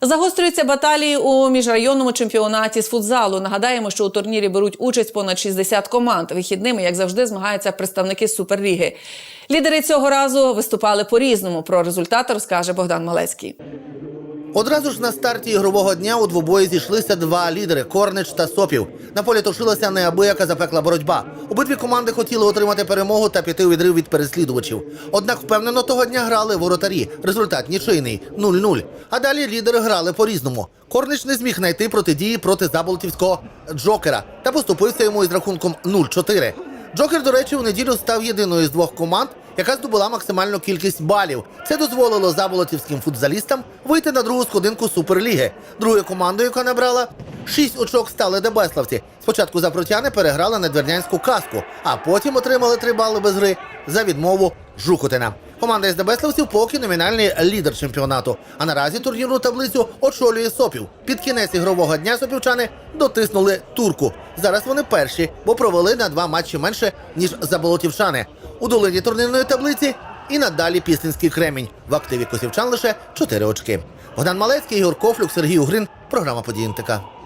Загострюються баталії у міжрайонному чемпіонаті з футзалу. Нагадаємо, що у турнірі беруть участь понад 60 команд. Вихідними, як завжди, змагаються представники суперліги. Лідери цього разу виступали по-різному. Про результат розкаже Богдан Малецький. Одразу ж на старті ігрового дня у двобої зійшлися два лідери Корнич та Сопів. На полі точилася неабияка запекла боротьба. Обидві команди хотіли отримати перемогу та піти у відрив від переслідувачів. Однак впевнено того дня грали воротарі. Результат нічийний 0-0. А далі лідери грали по-різному. Корнич не зміг знайти протидії проти заболотівського Джокера та поступився йому із рахунком 0-4. Джокер, до речі, у неділю став єдиною з двох команд, яка здобула максимальну кількість балів. Це дозволило заболотівським футзалістам вийти на другу сходинку суперліги. Другою командою, яка набрала шість очок, стали Дебеславці. Спочатку запротяни переграли надвірнянську каску, а потім отримали три бали без гри за відмову Жукотина. Команда із Дебеславців поки номінальний лідер чемпіонату. А наразі турнірну таблицю очолює Сопів. Під кінець ігрового дня сопівчани дотиснули турку. Зараз вони перші, бо провели на два матчі менше ніж заболотівчани. У долині турнірної таблиці і надалі пісненський кремінь. В активі косівчан лише чотири очки. Богдан Малецький, Ігор Кофлюк, Сергій Угрин. Програма «Події НТК».